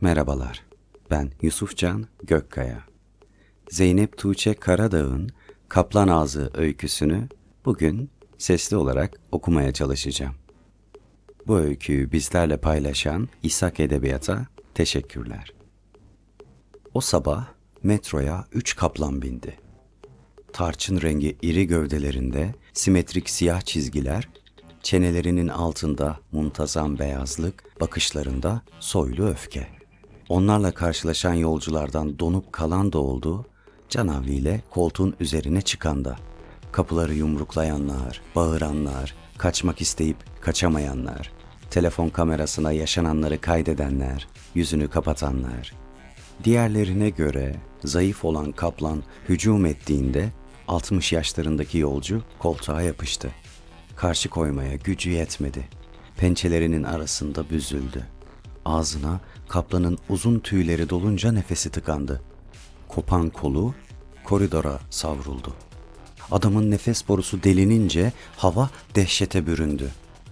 Merhabalar, ben Yusufcan Gökkaya. Zeynep Tuğçe Karadağ'ın Kaplan Ağzı öyküsünü bugün sesli olarak okumaya çalışacağım. Bu öyküyü bizlerle paylaşan İshak Edebiyat'a teşekkürler. O sabah metroya üç kaplan bindi. Tarçın rengi iri gövdelerinde simetrik siyah çizgiler, çenelerinin altında muntazam beyazlık, bakışlarında soylu öfke. Onlarla karşılaşan yolculardan donup kalan da oldu, canavliyle koltuğun üzerine çıkan da. Kapıları yumruklayanlar, bağıranlar, kaçmak isteyip kaçamayanlar, telefon kamerasına yaşananları kaydedenler, yüzünü kapatanlar. Diğerlerine göre zayıf olan kaplan hücum ettiğinde 60 yaşlarındaki yolcu koltuğa yapıştı. Karşı koymaya gücü yetmedi. Pençelerinin arasında büzüldü. Ağzına kaplanın uzun tüyleri dolunca nefesi tıkandı. Kopan kolu koridora savruldu. Adamın nefes borusu delinince hava dehşete büründü.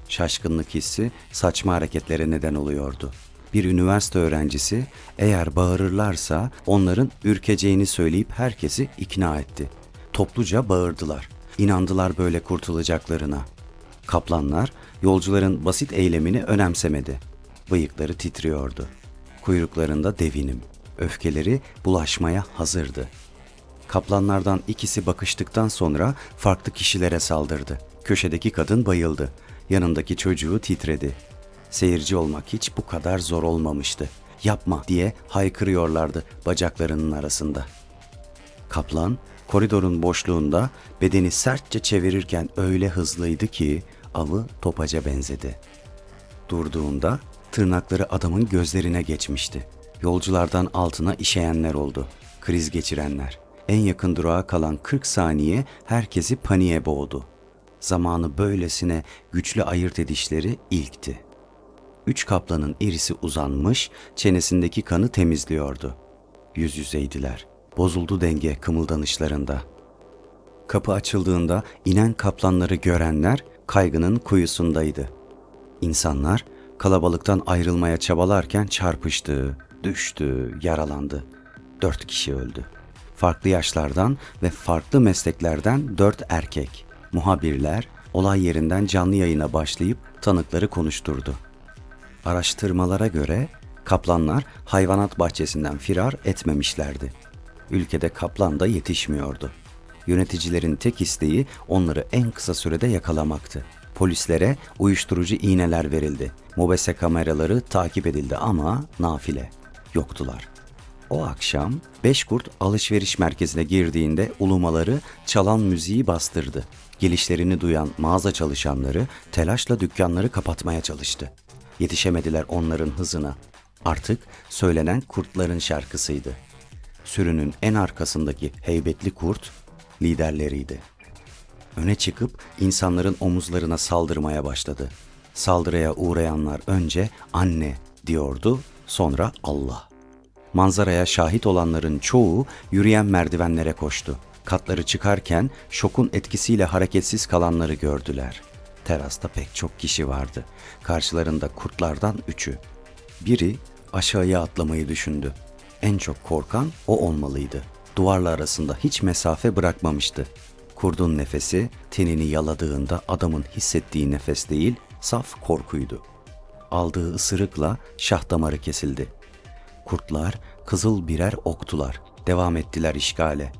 Şaşkınlık hissi saçma hareketlere neden oluyordu. Bir üniversite öğrencisi eğer bağırırlarsa onların ürkeceğini söyleyip herkesi ikna etti. Topluca bağırdılar. İnandılar böyle kurtulacaklarına. Kaplanlar yolcuların basit eylemini önemsemedi. Bıyıkları titriyordu. Kuyruklarında devinim. Öfkeleri bulaşmaya hazırdı. Kaplanlardan ikisi bakıştıktan sonra farklı kişilere saldırdı. Köşedeki kadın bayıldı. Yanındaki çocuğu titredi. Seyirci olmak hiç bu kadar zor olmamıştı. Yapma diye haykırıyorlardı bacaklarının arasında. Kaplan koridorun boşluğunda bedeni sertçe çevirirken öyle hızlıydı ki avı topaca benzedi. Durduğunda tırnakları adamın gözlerine geçmişti. Yolculardan altına işeyenler oldu. Kriz geçirenler. En yakın durağa kalan 40 saniye herkesi paniğe boğdu. Zamanı böylesine güçlü ayırt edişleri ilkti. Üç kaplanın irisi uzanmış, çenesindeki kanı temizliyordu. Yüz yüzeydiler. Bozuldu denge kımıldanışlarında. Kapı açıldığında inen kaplanları görenler kaygının kuyusundaydı. İnsanlar kalabalıktan ayrılmaya çabalarken çarpıştı, düştü, yaralandı. Dört kişi öldü. Farklı yaşlardan ve farklı mesleklerden dört erkek. Muhabirler olay yerinden canlı yayına başlayıp tanıkları konuşturdu. Araştırmalara göre kaplanlar hayvanat bahçesinden firar etmemişlerdi. Ülkede kaplan da yetişmiyordu. Yöneticilerin tek isteği onları en kısa sürede yakalamaktı. Polislere uyuşturucu iğneler verildi. Mobese kameraları takip edildi ama nafile. Yoktular. O akşam beş kurt alışveriş merkezine girdiğinde ulumaları çalan müziği bastırdı. Gelişlerini duyan mağaza çalışanları telaşla dükkanları kapatmaya çalıştı. Yetişemediler onların hızına. Artık söylenen kurtların şarkısıydı. Sürünün en arkasındaki heybetli kurt liderleriydi. Öne çıkıp insanların omuzlarına saldırmaya başladı. Saldırıya uğrayanlar önce anne diyordu, sonra Allah. Manzaraya şahit olanların çoğu yürüyen merdivenlere koştu. Katları çıkarken şokun etkisiyle hareketsiz kalanları gördüler. Terasta pek çok kişi vardı. Karşılarında kurtlardan üçü. Biri aşağıya atlamayı düşündü. En çok korkan o olmalıydı. Duvarla arasında hiç mesafe bırakmamıştı. Kurdun nefesi tenini yaladığında adamın hissettiği nefes değil, saf korkuydu. Aldığı ısırıkla şah damarı kesildi. Kurtlar kızıl birer oktular. Devam ettiler işgale.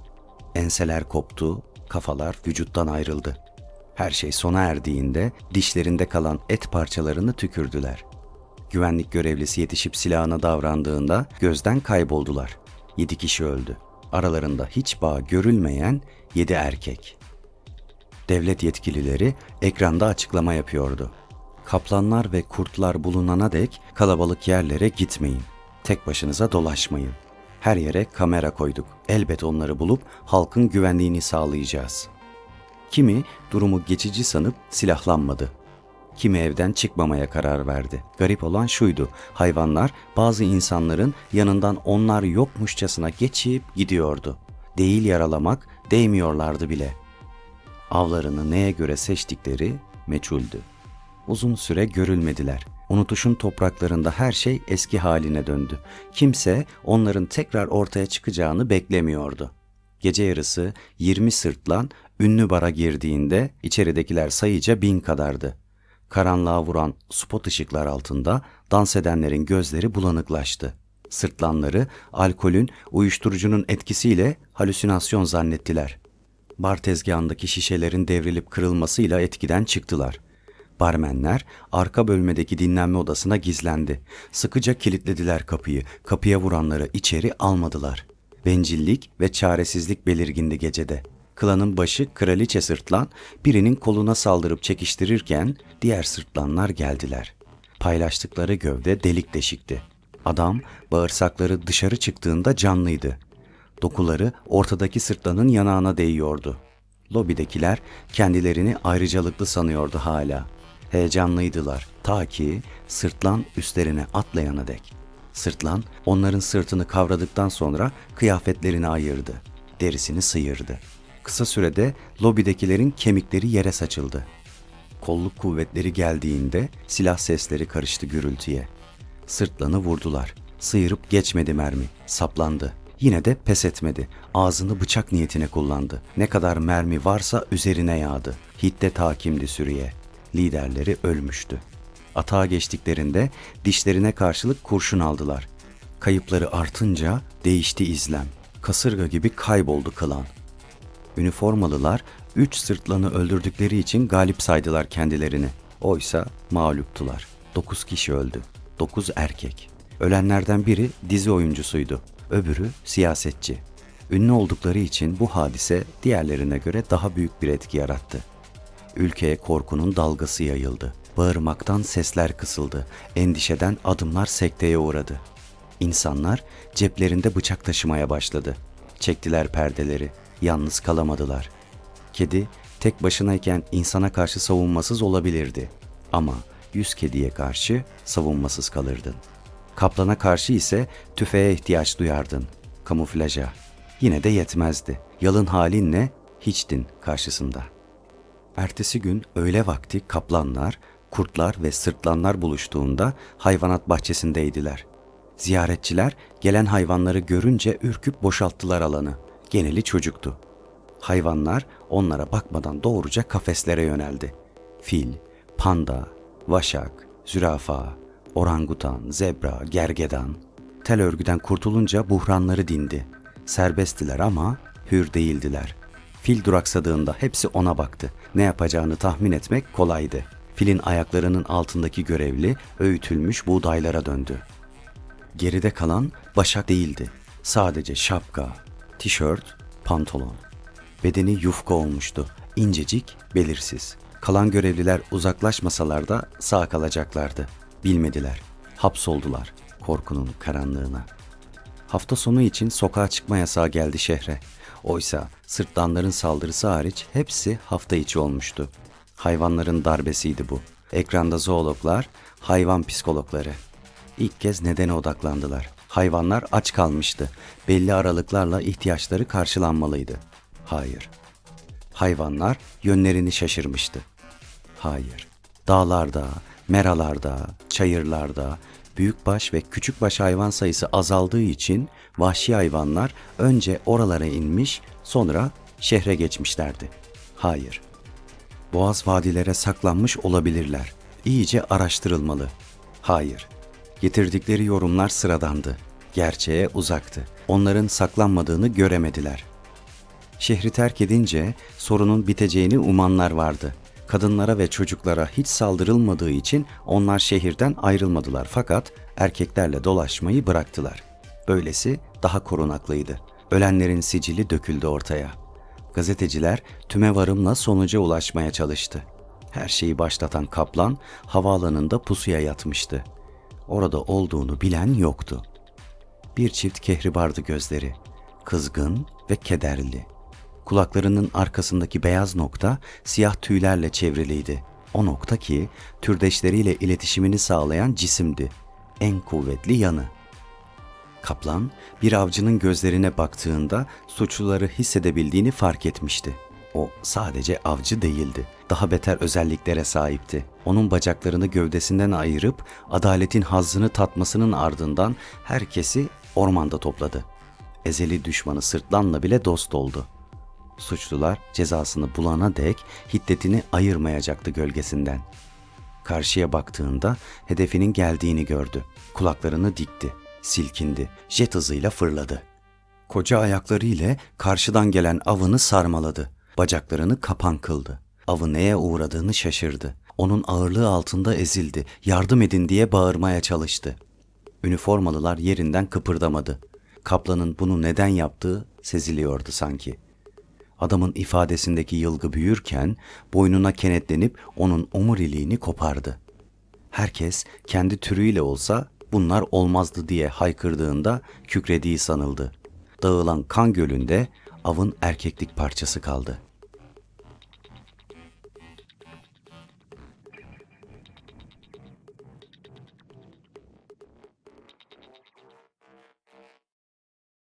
Enseler koptu, kafalar vücuttan ayrıldı. Her şey sona erdiğinde dişlerinde kalan et parçalarını tükürdüler. Güvenlik görevlisi yetişip silahına davrandığında gözden kayboldular. Yedi kişi öldü. Aralarında hiç bağ görülmeyen yedi erkek. Devlet yetkilileri ekranda açıklama yapıyordu. Kaplanlar ve kurtlar bulunana dek kalabalık yerlere gitmeyin. Tek başınıza dolaşmayın. Her yere kamera koyduk. Elbet onları bulup halkın güvenliğini sağlayacağız. Kimi durumu geçici sanıp silahlanmadı. Kimi evden çıkmamaya karar verdi. Garip olan şuydu. Hayvanlar bazı insanların yanından onlar yokmuşçasına geçip gidiyordu. Değil yaralamak, değmiyorlardı bile. Avlarını neye göre seçtikleri meçhuldü. Uzun süre görülmediler. Unutuşun topraklarında her şey eski haline döndü. Kimse onların tekrar ortaya çıkacağını beklemiyordu. Gece yarısı 20 sırtlan ünlü bara girdiğinde içeridekiler sayıca bin kadardı. Karanlığa vuran spot ışıklar altında dans edenlerin gözleri bulanıklaştı. Sırtlanları alkolün, uyuşturucunun etkisiyle halüsinasyon zannettiler. Bar tezgahındaki şişelerin devrilip kırılmasıyla etkiden çıktılar. Barmenler arka bölmedeki dinlenme odasına gizlendi. Sıkıca kilitlediler kapıyı. Kapıya vuranları içeri almadılar. Bencillik ve çaresizlik belirgindi gecede. Klanın başı kraliçe sırtlan birinin koluna saldırıp çekiştirirken diğer sırtlanlar geldiler. Paylaştıkları gövde delik deşikti. Adam bağırsakları dışarı çıktığında canlıydı. Dokuları ortadaki sırtlanın yanağına değiyordu. Lobidekiler kendilerini ayrıcalıklı sanıyordu hala. Heyecanlıydılar ta ki sırtlan üstlerine atlayana dek. Sırtlan onların sırtını kavradıktan sonra kıyafetlerini ayırdı. Derisini sıyırdı. Kısa sürede lobidekilerin kemikleri yere saçıldı. Kolluk kuvvetleri geldiğinde silah sesleri karıştı gürültüye. Sırtlanı vurdular. Sıyırıp geçmedi mermi. Saplandı. Yine de pes etmedi. Ağzını bıçak niyetine kullandı. Ne kadar mermi varsa üzerine yağdı. Hiddet hakimdi sürüye. Liderleri ölmüştü. Atağa geçtiklerinde dişlerine karşılık kurşun aldılar. Kayıpları artınca değişti izlem. Kasırga gibi kayboldu klan. Üniformalılar üç sırtlanı öldürdükleri için galip saydılar kendilerini. Oysa mağluptular. Dokuz kişi öldü. Dokuz erkek. Ölenlerden biri dizi oyuncusuydu. Öbürü siyasetçi. Ünlü oldukları için bu hadise diğerlerine göre daha büyük bir etki yarattı. Ülkeye korkunun dalgası yayıldı. Bağırmaktan sesler kısıldı. Endişeden adımlar sekteye uğradı. İnsanlar ceplerinde bıçak taşımaya başladı. Çektiler perdeleri. Yalnız kalamadılar. Kedi tek başınayken insana karşı savunmasız olabilirdi. Ama yüz kediye karşı savunmasız kalırdın. Kaplana karşı ise tüfeğe ihtiyaç duyardın. Kamuflaja. Yine de yetmezdi. Yalın halinle hiçtin karşısında. Ertesi gün öğle vakti kaplanlar, kurtlar ve sırtlanlar buluştuğunda hayvanat bahçesindeydiler. Ziyaretçiler gelen hayvanları görünce ürküp boşalttılar alanı. Geneli çocuktu. Hayvanlar onlara bakmadan doğruca kafeslere yöneldi. Fil, panda, vaşak, zürafa, orangutan, zebra, gergedan. Tel örgüden kurtulunca buhranları dindi. Serbesttiler ama hür değildiler. Fil duraksadığında hepsi ona baktı. Ne yapacağını tahmin etmek kolaydı. Filin ayaklarının altındaki görevli öğütülmüş buğdaylara döndü. Geride kalan başak değildi. Sadece şapka, tişört, pantolon. Bedeni yufka olmuştu. İncecik, belirsiz. Kalan görevliler uzaklaşmasalar da sağ kalacaklardı. Bilmediler. Hapsoldular korkunun karanlığına. Hafta sonu için sokağa çıkma yasağı geldi şehre. Oysa sırtlanların saldırısı hariç hepsi hafta içi olmuştu. Hayvanların darbesiydi bu. Ekranda zoologlar, hayvan psikologları. İlk kez nedene odaklandılar. Hayvanlar aç kalmıştı. Belli aralıklarla ihtiyaçları karşılanmalıydı. Hayır. Hayvanlar yönlerini şaşırmıştı. Hayır. Dağlarda, meralarda, çayırlarda büyükbaş ve küçükbaş hayvan sayısı azaldığı için vahşi hayvanlar önce oralara inmiş, sonra şehre geçmişlerdi. Hayır. Boğaz vadilere saklanmış olabilirler. İyice araştırılmalı. Hayır. Getirdikleri yorumlar sıradandı. Gerçeğe uzaktı. Onların saklanmadığını göremediler. Şehri terk edince sorunun biteceğini umanlar vardı. Kadınlara ve çocuklara hiç saldırılmadığı için onlar şehirden ayrılmadılar fakat erkeklerle dolaşmayı bıraktılar. Böylesi daha korunaklıydı. Ölenlerin sicili döküldü ortaya. Gazeteciler tüme varımla sonuca ulaşmaya çalıştı. Her şeyi başlatan kaplan havaalanında pusuya yatmıştı. Orada olduğunu bilen yoktu. Bir çift kehribardı gözleri. Kızgın ve kederli. Kulaklarının arkasındaki beyaz nokta siyah tüylerle çevriliydi. O nokta ki türdeşleriyle iletişimini sağlayan cisimdi. En kuvvetli yanı. Kaplan bir avcının gözlerine baktığında suçluları hissedebildiğini fark etmişti. O sadece avcı değildi. Daha beter özelliklere sahipti. Onun bacaklarını gövdesinden ayırıp adaletin hazzını tatmasının ardından herkesi ormanda topladı. Ezeli düşmanı sırtlanla bile dost oldu. Suçlular cezasını bulana dek hiddetini ayırmayacaktı gölgesinden. Karşıya baktığında hedefinin geldiğini gördü. Kulaklarını dikti, silkindi, jet hızıyla fırladı. Koca ayakları ile karşıdan gelen avını sarmaladı. Bacaklarını kapan kıldı. Avı neye uğradığını şaşırdı. Onun ağırlığı altında ezildi. Yardım edin diye bağırmaya çalıştı. Üniformalılar yerinden kıpırdamadı. Kaplanın bunu neden yaptığı seziliyordu sanki. Adamın ifadesindeki yılgı büyürken boynuna kenetlenip onun omuriliğini kopardı. Herkes kendi türüyle olsa bunlar olmazdı diye haykırdığında kükrediği sanıldı. Dağılan kan gölünde avın erkeklik parçası kaldı.